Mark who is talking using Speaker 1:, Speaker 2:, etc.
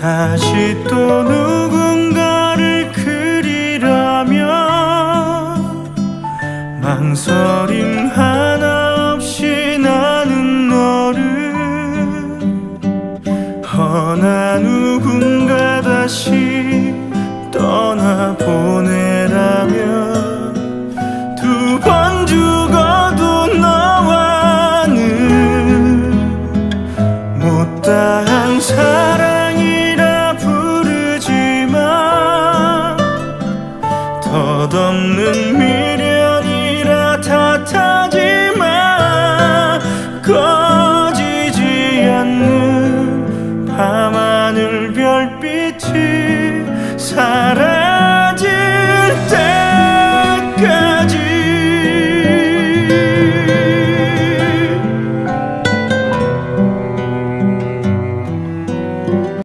Speaker 1: 다시 또 누군가를 그리라면 망설임 하나 없이 나는 너를 허나 누군가 다시 떠나보내라면 두번 죽어도 너와는 못다한 사랑 덧없는 미련이라 탓하지마 꺼지지 않는 밤하늘 별빛이